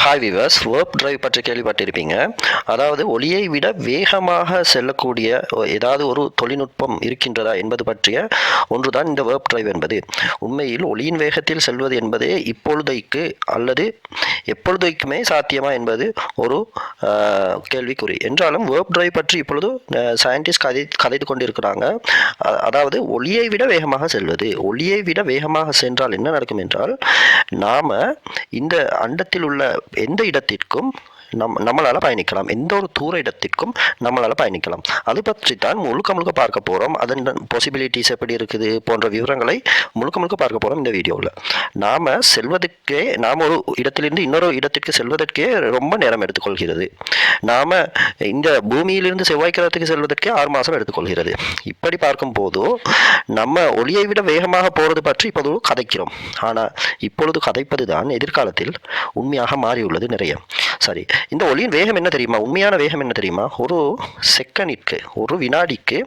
Hi viewers verb drive பற்றி கேள்விப்பட்டிருப்பீங்க. அதாவது ஒளியை விட வேகமாக செல்லக்கூடிய ஏதாவது ஒரு தொழில்நுட்பம் இருக்கின்றதா என்பது பற்றிய ஒன்றுதான் இந்த வேர்ப் டிரைவ் என்பது. உண்மையில் ஒளியின் வேகத்தில் செல்வது என்பதே இப்பொழுதைக்கு அல்லது எப்பொழுதைக்குமே சாத்தியமா என்பது ஒரு கேள்விக்குறி. என்றாலும் வேர்ப் டிரைவ் பற்றி இப்பொழுது சயின்டிஸ்ட் கதை கதைத்து கொண்டிருக்கிறாங்க. அதாவது ஒளியை விட வேகமாக செல்வது. ஒளியை விட வேகமாக சென்றால் என்ன நடக்கும் என்றால் நாம் இந்த அண்டத்தில் உள்ள எந்த இடத்திற்கும் நம் நம்மளால் பயணிக்கலாம். எந்த ஒரு தூர இடத்திற்கும் நம்மளால் பயணிக்கலாம். அது பற்றி தான் முழுக்க முழுக்க பார்க்க போகிறோம் அதன் பாசிபிலிட்டிஸ் எப்படி இருக்குது போன்ற விவரங்களை முழுக்க முழுக்க பார்க்க போகிறோம் இந்த வீடியோவில். நாம் செல்வதற்கே நாம் ஒரு இடத்திலிருந்து இன்னொரு இடத்திற்கு செல்வதற்கே ரொம்ப நேரம் எடுத்துக்கொள்கிறது. நாம் இந்த பூமியிலிருந்து செவ்வாய்க்கிறதுக்கு செல்வதற்கே ஆறு மாதம் எடுத்துக்கொள்கிறது. இப்படி பார்க்கும்போது நம்ம ஒளியை விட வேகமாக போகிறது பற்றி இப்போது கதைக்கிறோம். ஆனால் இப்பொழுது கதைப்பது தான் எதிர்காலத்தில் உண்மையாக மாறியுள்ளது நிறைய. சரி இந்த ஒளியின் வேகம் என்ன தெரியுமா? உண்மையான வேகம் என்ன தெரியுமா? ஒரு செகண்டிற்கு ஒரு வினாடிக்கு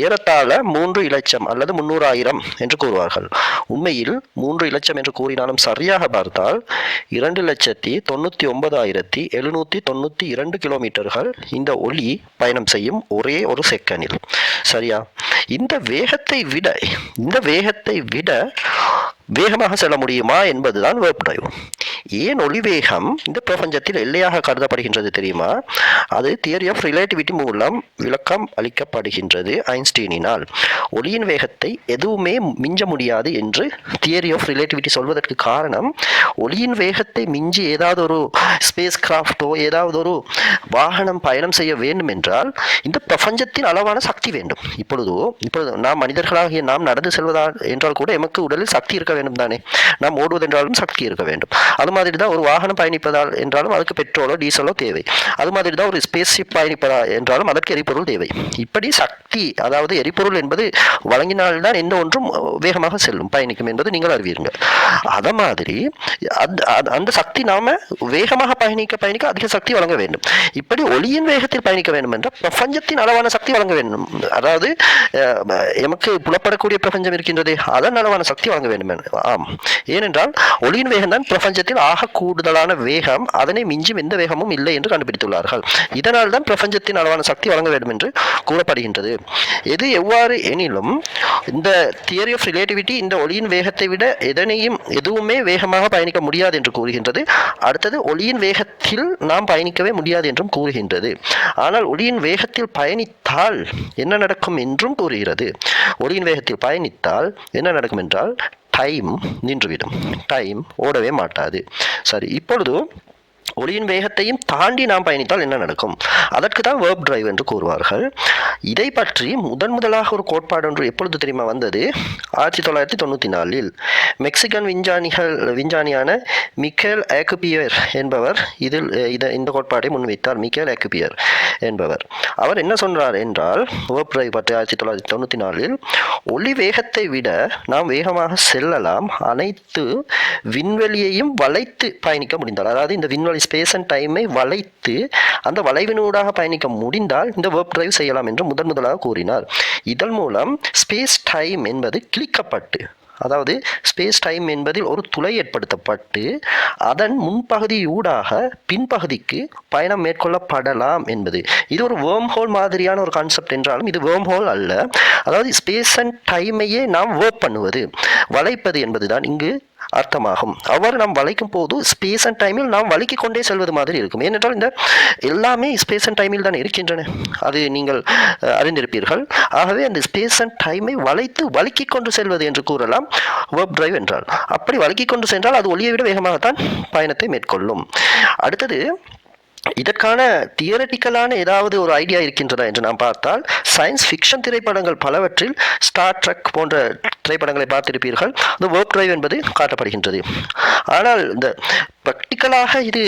ஏறத்தாழ மூன்று இலட்சம் அல்லது முன்னூறாயிரம் என்று கூறுவார்கள். உண்மையில் மூன்று இலட்சம் என்று கூறினாலும் சரியாக பார்த்தால் இரண்டு லட்சத்தி தொண்ணூற்றி ஒன்பதாயிரத்தி எழுநூற்றி தொண்ணூற்றி இரண்டு கிலோமீட்டர்கள் இந்த ஒளி பயணம் செய்யும் ஒரே ஒரு செகண்டில். சரியா? இந்த வேகத்தை விட இந்த வேகத்தை விட வேகமாக செல்ல முடியுமா என்பதுதான் வேர்ப் டிரைவ் ஏன் ஒளி வேகம் இந்த பிரபஞ்சத்தில் எல்லையாக கருதப்படுகின்றது தெரியுமா? அது தியரி ஆஃப் ரிலேட்டிவிட்டி மூலம் விளக்கம் அளிக்கப்படுகின்றது ஐன்ஸ்டீனினால். ஒளியின் வேகத்தை எதுவுமே மிஞ்ச முடியாது என்று தியரி ஆஃப் ரிலேட்டிவிட்டி சொல்வதற்கு காரணம் ஒளியின் வேகத்தை மிஞ்சி ஏதாவது ஒரு ஸ்பேஸ் கிராஃப்டோ ஏதாவது ஒரு வாகனம் பயணம் செய்ய வேண்டும் என்றால் இந்த பிரபஞ்சத்தின் அளவான சக்தி வேண்டும். இப்பொழுதோ இப்பொழுது நாம் மனிதர்களாகிய நாம் நடந்து செல்வதா என்றால் கூட எமக்கு உடலில் சக்தி இருக்க வேண்டும் தானே நாம் ஓடுவதென்றாலும் சக்தி இருக்க வேண்டும். அது மாதிரி தான் ஒரு வாகனம் பயணிப்பதால் என்றாலும் அதுக்கு பெட்ரோலோ டீசலோ தேவை. அது மாதிரி தான் ஒரு ஸ்பேஸ் ஷிப் பயணிப்பதா என்றாலும் அதற்கு எரிபொருள் தேவை. இப்படி சக்தி அதாவது எரிபொருள் என்பது வழங்கினால்தான் எந்த ஒன்றும் வேகமாக செல்லும் பயணிக்கும் என்பது நீங்கள் அறிவீர்கள். அத மாதிரி அந்த அந்த- சக்தி நாம வேகமாக பயணிக்க பயணிக்க அதிக சக்தி வழங்க வேண்டும். இப்படி ஒளியின் வேகத்தில் பயணிக்க வேண்டும் என்றால் பிரபஞ்சத்தின் அளவான சக்தி வழங்க வேண்டும். அதாவது எமக்கு புலப்படக்கூடிய பிரபஞ்சம் இருக்கின்றதே அதன் அளவான சக்தி வழங்க வேண்டும். ஆம். ஏனென்றால் ஒளியின் வேகம் தான் பிரபஞ்சத்தில் ஆக கூடுதலான வேகம் அதனை மிஞ்சும் எந்த வேகமும் இல்லை என்று கண்டுபிடித்துள்ளார்கள். இதனால் தான் பிரபஞ்சத்தின் அளவான சக்தி வழங்க வேண்டும் என்று கூறப்படுகின்றது. எது எவ்வாறு எனினும் இந்த தியரி ஆஃப் ரிலேட்டிவிட்டி இந்த ஒளியின் வேகத்தை விட எதனையும் எதுவுமே வேகமாக பயணிக்க முடியாது என்று கூறுகின்றது. அடுத்தது ஒளியின் வேகத்தில் நாம் பயணிக்கவே முடியாது என்றும் கூறுகின்றது. ஆனால் ஒளியின் வேகத்தில் பயணித்தால் என்ன நடக்கும் என்றும் கூறுகிறது. ஒளியின் வேகத்தில் பயணித்தால் என்ன நடக்கும் என்றால் டைம் நின்றுவிடும். டைம் ஓடவே மாட்டாது. சரி இப்பொழுது ஒளியின் வேகத்தையும் தாண்டி நாம் பயணித்தால் என்ன நடக்கும்? அதற்கு தான் வேர்ப் டிரைவ் என்று கூறுவார்கள். இதை பற்றி முதன் முதலாக ஒரு கோட்பாடு ஒன்று எப்பொழுது தெரியுமா வந்தது? ஆயிரத்தி தொள்ளாயிரத்தி தொண்ணூற்றி நாலில். மெக்சிகன் விஞ்ஞானிகள் விஞ்ஞானியான மிக்கேல் ஏக்குபியர் என்பவர் இதில் இதை இந்த கோட்பாட்டை முன்வைத்தார். மிக்கேல் ஏக்குபியர் என்பவர். அவர் என்ன சொன்னார் என்றால் வேர்ப் டிரைவ் பற்றி ஆயிரத்தி தொள்ளாயிரத்தி தொண்ணூற்றி நாலில் ஒளி வேகத்தை விட நாம் வேகமாக செல்லலாம். அனைத்து விண்வெளியையும் வளைத்து பயணிக்க முடிந்தால். அதாவது இந்த விண்வெளி ஸ்பேஸ் அண்ட் டைமை வளைத்து அந்த வளைவினூடாக பயணிக்க முடிந்தால் இந்த வெப் டிரைவ் செய்யலாம் என்று முதன் முதலாக கூறினார். இதன் மூலம் ஸ்பேஸ் டைம் என்பது கிளிக்கப்பட்டு அதாவது ஸ்பேஸ் டைம் என்பதில் ஒரு துளை ஏற்படுத்தப்பட்டு அதன் முன்பகுதியூடாக பின்பகுதிக்கு பயணம் மேற்கொள்ளப்படலாம் என்பது. இது ஒரு வேர்ம் ஹோல் மாதிரியான ஒரு கான்செப்ட் என்றாலும் இது வேர்ம் ஹோல் அல்ல. அதாவது ஸ்பேஸ் அண்ட் டைமையே நாம் ஒர்க் பண்ணுவது வளைப்பது என்பதுதான் இங்கு அர்த்தமாகும். அவ்வாறு நாம் வளைக்கும் போது ஸ்பேஸ் அண்ட் டைமில் நாம் வளைக்கிக் கொண்டே செல்வது மாதிரி இருக்கும். ஏனென்றால் இந்த எல்லாமே ஸ்பேஸ் அண்ட் டைமில் தான் இருக்கின்றன. அது நீங்கள் அறிந்திருப்பீர்கள். ஆகவே அந்த ஸ்பேஸ் அண்ட் டைமை வளைத்து வழுக்கிக் கொண்டு செல்வது என்று கூறலாம். வெப் டிரைவ் என்றால். அப்படி வழுக்கிக் கொண்டு சென்றால் அது ஒளியை விட வேகமாகத்தான் பயணத்தை மேற்கொள்ளும். அடுத்தது இதற்கான தியரட்டிக்கலான ஏதாவது ஒரு ஐடியா இருக்கின்றதா என்று நாம் பார்த்தால் சயின்ஸ் ஃபிக்ஷன் திரைப்படங்கள் பலவற்றில் ஸ்டார் ட்ரக் போன்ற திரைப்படங்களை பார்த்திருப்பீர்கள். இந்த ஒர்க் டிரைவ் என்பது காட்டப்படுகின்றது. ஆனால் இந்த ப்ராக்டிக்கலாக இது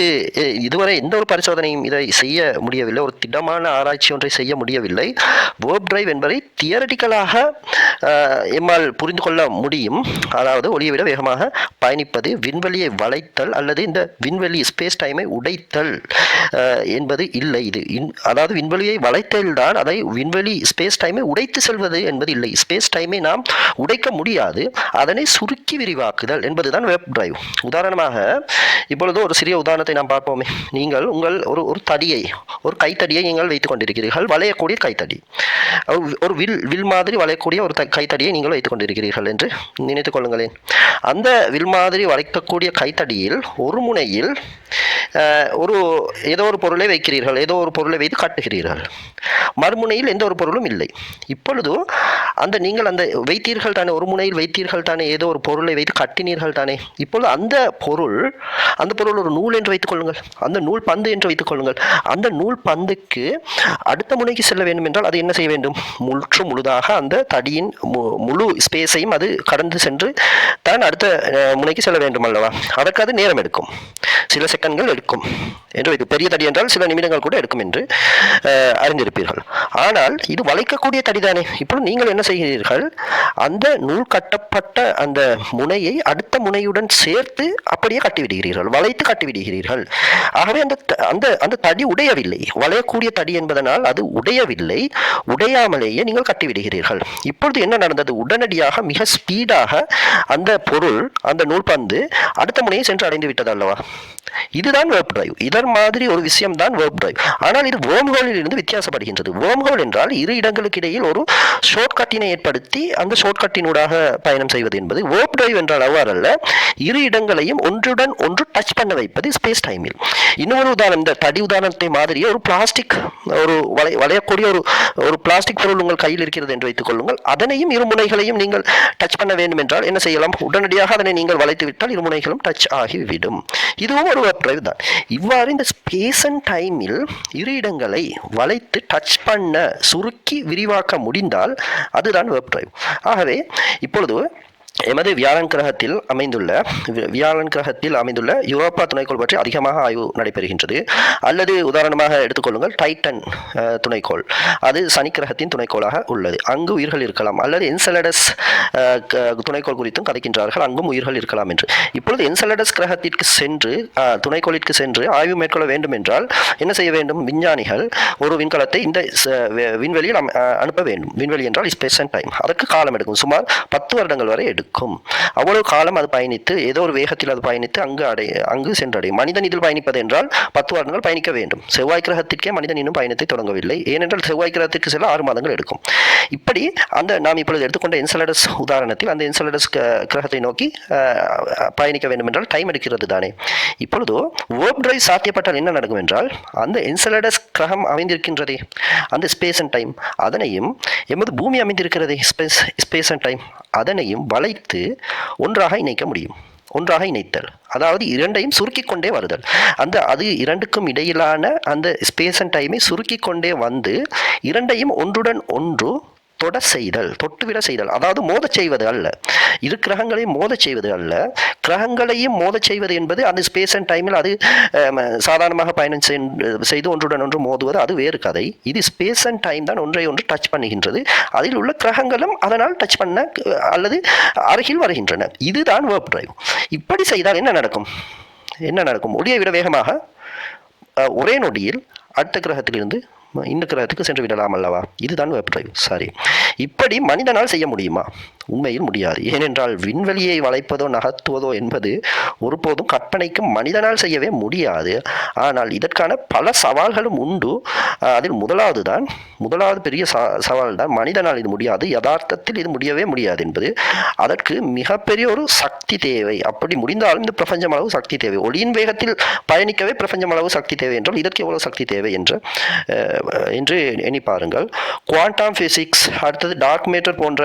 இதுவரை எந்த ஒரு பரிசோதனையும் இதை செய்ய முடியவில்லை. ஒரு திடமான ஆராய்ச்சி ஒன்றை செய்ய முடியவில்லை. வேர்ப் டிரைவ் என்பதை தியரட்டிக்கலாக எம்மால் புரிந்து கொள்ள முடியும். அதாவது ஒளியை விட வேகமாக பயணிப்பது விண்வெளியை வளைத்தல் அல்லது இந்த விண்வெளி ஸ்பேஸ் டைமை உடைத்தல். என்பது இல்லை. இது இன்- அதாவது விண்வெளியை வளைத்தல்தான் அதை விண்வெளி ஸ்பேஸ் டைமை உடைத்து செல்வது என்பது இல்லை. ஸ்பேஸ் டைமை நாம் உடைக்க முடியாது. அதனை சுருக்கி விரிவாக்குதல் என்பதுதான் வெப் டிரைவ் உதாரணமாக இப்பொழுது ஒரு சிறிய உதாரணத்தை நாம் பார்ப்போமே. நீங்கள் உங்கள் ஒரு ஒரு தடியை ஒரு கைத்தடியை நீங்கள் வைத்துக் கொண்டிருக்கிறீர்கள் வளையக்கூடிய கைத்தடி. ஒரு- வில் வில் மாதிரி வளையக்கூடிய ஒரு கைத்தடியை நீங்கள் வைத்துக் கொண்டிருக்கிறீர்கள் என்று நினைத்துக் கொள்ளுங்களேன். அந்த வில் மாதிரி வளைக்கக்கூடிய கைத்தடியில் ஒரு முனையில் ஒரு ஏதோ ஒரு பொருளை வைக்கிறீர்கள் ஏதோ ஒரு பொருளை வைத்து காட்டுகிறீர்கள். மறுமுனையில் எந்த ஒரு பொருளும் இல்லை. இப்பொழுது அந்த நீங்கள் அந்த வைத்தீர்கள் தானே ஒரு முனையில் வைத்தீர்கள் தானே ஏதோ ஒரு பொருளை வைத்து கட்டினீர்கள் தானே. இப்பொழுது அந்த பொருள் அந்த பொருள் ஒரு நூல் என்று வைத்துக் கொள்ளுங்கள். அந்த நூல் பந்து என்று வைத்துக் கொள்ளுங்கள். அந்த நூல் பந்துக்கு அடுத்த முனைக்கு செல்ல வேண்டும் என்றால் அது என்ன செய்ய வேண்டும்? முற்று முழுதாக அந்த தடியின் மு- முழு ஸ்பேஸையும் அது கடந்து சென்று தான் அடுத்த முனைக்கு செல்ல வேண்டும் அல்லவா? அதற்கு அது நேரம் எடுக்கும். சில செகண்ட்கள் எடுக்கும். என்று வைத்து பெரிய தடி என்றால் சில நிமிடங்கள் கூட எடுக்கும் என்று அறிந்திருப்பீர்கள். ஆனால் இது வளைக்கக்கூடிய தடிதானே. இப்போ நீங்கள் என்ன செய்கிறீர்கள் அந்த நூல் கட்டப்பட்ட அந்த முனையை அடுத்த முனையுடன் சேர்த்து அப்படியே கட்டிவிடுகிறீர்கள் வளைத்து கட்டிவிடுகிறீர்கள். ஆகவே அந்த த- அந்த அந்த தடி உடையவில்லை. வளையக்கூடிய தடி என்பதனால் அது உடையவில்லை. உடையாமலேயே நீங்கள் கட்டிவிடுகிறீர்கள். இப்பொழுது என்ன நடந்தது? உடனடியாக மிக ஸ்பீடாக அந்த பொருள் அந்த நூல்பந்து அடுத்த முனையை சென்று அடைந்து விட்டது அல்லவா? இதுதான் வேர்ப் டிரைவ் இதன் மாதிரி ஒரு விஷயம் தான் வேர்ப் டிரைவ் ஆனால் இது வேர்ம்ஹோலில் இருந்து வித்தியாசப்படுகின்றது. வேர்ம்ஹோல் என்றால் இரு இடங்களுக்கு இடையில் ஒரு ஷார்ட்கட்டினை ஏற்படுத்தி அந்த ஷார்ட்கட்டினூடாக பயணம் செய்வது என்பது. வேர்ப் டிரைவ் என்றால் அவ்வாறு அல்ல இரு இடங்களையும் ஒன்றுடன் ஒன்று டச் பண்ண வைப்பது ஸ்பேஸ் டைமில் இன்னொரு உதாரணம் இந்த தடி உதாரணத்தை மாதிரியே ஒரு பிளாஸ்டிக் ஒரு வளை வளையக்கூடிய ஒரு ஒரு பிளாஸ்டிக் பொருள் உங்கள் கையில் இருக்கிறது என்று வைத்துக் கொள்ளுங்கள். அதனையும் இரு முனைகளையும் நீங்கள் டச் பண்ண வேண்டும் என்றால் என்ன செய்யலாம்? உடனடியாக அதனை நீங்கள் வளைத்து விட்டால் இரு முனைகளும் டச் ஆகிவிடும். இதுவும் ஒரு வெப் டிரைவ் தான் இவ்வாறு இந்த ஸ்பேஸ் அண்ட் டைமில் இரு இடங்களை வளைத்து டச் பண்ண சுருக்கி விரிவாக்க முடிந்தால் அதுதான் வெப் டிரைவ் ஆகவே இப்பொழுது எமது வியாழன் கிரகத்தில் அமைந்துள்ள வியாழன் கிரகத்தில் அமைந்துள்ள யூரோப்பா துணைக்கோள் பற்றி அதிகமாக ஆய்வு நடைபெறுகின்றது. அல்லது உதாரணமாக எடுத்துக்கொள்ளுங்கள் டைட்டன் துணைக்கோள். அது சனி கிரகத்தின் துணைக்கோளாக உள்ளது. அங்கு உயிர்கள் இருக்கலாம் அல்லது என்சலடஸ் க- துணைக்கோள் குறித்தும் கதைக்கின்றார்கள் அங்கும் உயிர்கள் இருக்கலாம் என்று. இப்பொழுது என்சலடஸ் கிரகத்திற்கு சென்று துணைக்கோளிற்கு சென்று ஆய்வு மேற்கொள்ள வேண்டும் என்றால் என்ன செய்ய வேண்டும்? விஞ்ஞானிகள் ஒரு விண்கலத்தை இந்த விண்வெளியில் அனுப்ப வேண்டும். விண்வெளி என்றால் ஸ்பேஸ் அண்ட் டைம் அதற்கு காலம் எடுக்கும் சுமார் பத்து வருடங்கள் வரை எடுக்கும். அவ்வளவு காலம் அது பயணித்து ஏதோ ஒரு வேகத்தில் அது பயணித்து அங்கு அடை அங்கு சென்றடையும். மனிதன் இதில் பயணிப்பது என்றால் பத்து வருடங்கள் பயணிக்க வேண்டும். செவ்வாய் கிரகத்திற்கே மனிதன் இன்னும் பயணத்தை தொடங்கவில்லை. ஏனென்றால் செவ்வாய் கிரகத்திற்கு செல்ல ஆறு மாதங்கள் எடுக்கும். இப்படி அந்த நாம் இப்பொழுது எடுத்துக்கொண்ட என்சலடஸ் உதாரணத்தில் அந்த என்சலடஸ் கிரகத்தை நோக்கி பயணிக்க வேண்டும் என்றால் டைம் எடுக்கிறது தானே. இப்பொழுது வேர்ப் டிரைவ் சாத்தியப்பட்டால் என்ன நடக்கும் என்றால் அந்த என்சலடஸ் கிரகம் அமைந்திருக்கின்றதே அந்த ஸ்பேஸ் அண்ட் டைம் அதனையும் எமது பூமி அமைந்திருக்கிறதே ஸ்பேஸ் ஸ்பேஸ் அண்ட் டைம் அதனையும் வலை வளைத்து ஒன்றாக இணைக்க முடியும். ஒன்றாக இணைத்தல். அதாவது இரண்டையும் சுருக்கி கொண்டே வருதல். அந்த அது இரண்டுக்கும் இடையிலான அந்த ஸ்பேஸ் அண்ட் டைமை சுருக்கி கொண்டே வந்து இரண்டையும் ஒன்றுடன் ஒன்று தொட செய்தல் தொட்டுவிட செய்தல். அதாவது மோதச் செய்வது அல்ல. இரு கிரகங்களையும் மோதச் செய்வது அல்ல. கிரகங்களையும் மோதச் செய்வது என்பது அந்த ஸ்பேஸ் அண்ட் டைமில் அது சாதாரணமாக பயணம் செய்து ஒன்றுடன் ஒன்று மோதுவது அது வேறு கதை. இது ஸ்பேஸ் அண்ட் டைம் தான் ஒன்றை ஒன்று டச் பண்ணுகின்றது. அதில் உள்ள கிரகங்களும் அதனால் டச் பண்ண அல்லது அருகில் வருகின்றன. இதுதான் வேர்ப் டிரைவ் இப்படி செய்தால் என்ன நடக்கும்? என்ன நடக்கும்? ஒளியை விட வேகமாக ஒரே நொடியில் அடுத்த கிரகத்திலிருந்து இன்னும் கிரகத்துக்கு சென்று விடலாம் அல்லவா இதுதான் வெப் டிரைவ் சாரி. இப்படி மனிதனால் செய்ய முடியுமா? உண்மையில் முடியாது. ஏனென்றால் விண்வெளியை வளைப்பதோ நகர்த்துவதோ என்பது ஒருபோதும் கற்பனைக்கு மனிதனால் செய்யவே முடியாது. ஆனால் இதற்கான பல சவால்களும் உண்டு. அதில் முதலாவது தான் முதலாவது பெரிய ச சவால் தான் மனிதனால் இது முடியாது. யதார்த்தத்தில் இது முடியவே முடியாது என்பது. அதற்கு மிகப்பெரிய ஒரு சக்தி தேவை. அப்படி முடிந்தாலும் இந்த பிரபஞ்சம் அளவு சக்தி தேவை. ஒளியின் வேகத்தில் பயணிக்கவே பிரபஞ்சம் அளவு சக்தி தேவை என்றால் இதற்கு எவ்வளவு சக்தி தேவை என்று என்று எண்ணி பாருங்கள். குவாண்டம் ஃபிசிக்ஸ் அடுத்தது டார்க் மேட்டர் போன்ற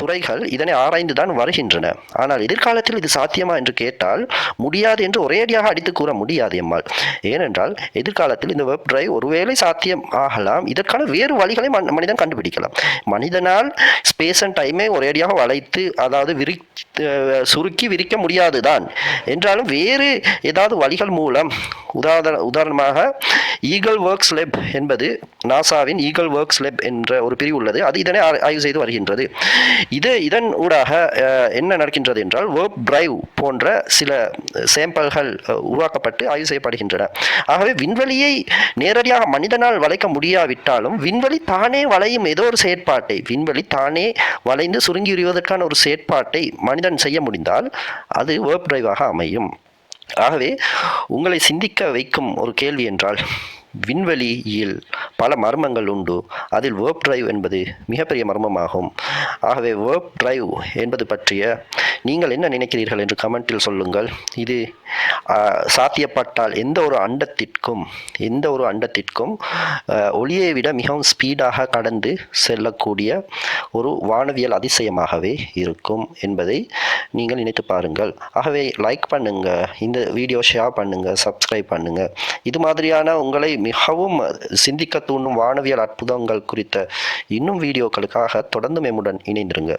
துறைகள் இதனை ஆராய்ந்து தான் வருகின்றன. ஆனால் எதிர்காலத்தில் இது சாத்தியமா என்று கேட்டால் முடியாது என்று ஒரேடியாக அடித்து கூற முடியாது எம்மால். ஏனென்றால் எதிர்காலத்தில் இந்த வெப் டிரைவ் ஒருவேளை சாத்தியம் ஆகலாம். இதற்கான வேறு வழிகளை மனிதன் கண்டுபிடிக்கலாம். மனிதனால் ஸ்பேஸ் அண்ட் டைமை ஒரேடியாக வளைத்து அதாவது விரி சுருக்கி விரிக்க முடியாது தான். என்றாலும் வேறு ஏதாவது வழிகள் மூலம் உதாரண உதாரணமாக ஈகிள் ஒர்க்ஸ் லெப் என்பது நாசாவின் ஈகல் ஒர்க்ஸ் லெப் என்ற ஒரு பிரிவு உள்ளது. அது இதனை ஆய்வு செய்து வருகின்றது. இது இதன் ஊடாக என்ன நடக்கின்றது என்றால் ஒர்க் டிரைவ் போன்ற சில சேம்பிள்கள் உருவாக்கப்பட்டு ஆய்வு செய்யப்படுகின்றன. ஆகவே விண்வெளியை நேரடியாக மனிதனால் வளைக்க முடியாவிட்டாலும் விண்வெளி தானே வளையும் ஏதோ ஒரு செயற்பாட்டை விண்வெளி தானே வளைந்து சுருங்கி உரிவதற்கான ஒரு செயற்பாட்டை மனிதன் செய்ய முடிந்தால் அது ஒர்க் டிரைவாக அமையும். ஆகவே உங்களை சிந்திக்க வைக்கும் ஒரு கேள்வி என்றால் விண்வெளியில் பல மர்மங்கள் உண்டு. அதில் வேர்ப் டிரைவ் என்பது மிகப்பெரிய மர்மமாகும். ஆகவே வேர்ப் டிரைவ் என்பது பற்றிய நீங்கள் என்ன நினைக்கிறீர்கள் என்று கமெண்டில் சொல்லுங்கள். இது சாத்தியப்பட்டால் எந்த ஒரு அண்டத்திற்கும் எந்த ஒரு அண்டத்திற்கும் ஒளியை விட மிகவும் ஸ்பீடாக கடந்து செல்லக்கூடிய ஒரு வானவியல் அதிசயமாகவே இருக்கும் என்பதை நீங்கள் நினைத்து பாருங்கள். ஆகவே லைக் பண்ணுங்கள் இந்த வீடியோ ஷேர் பண்ணுங்கள் சப்ஸ்கிரைப் பண்ணுங்கள் இது மாதிரியான உங்களை மிகவும் சிந்திக்க தூண்டும் வானவியல் அற்புதங்கள் குறித்த இன்னும் வீடியோக்களுக்காக தொடர்ந்து மேமுடன் இணைந்திருங்க.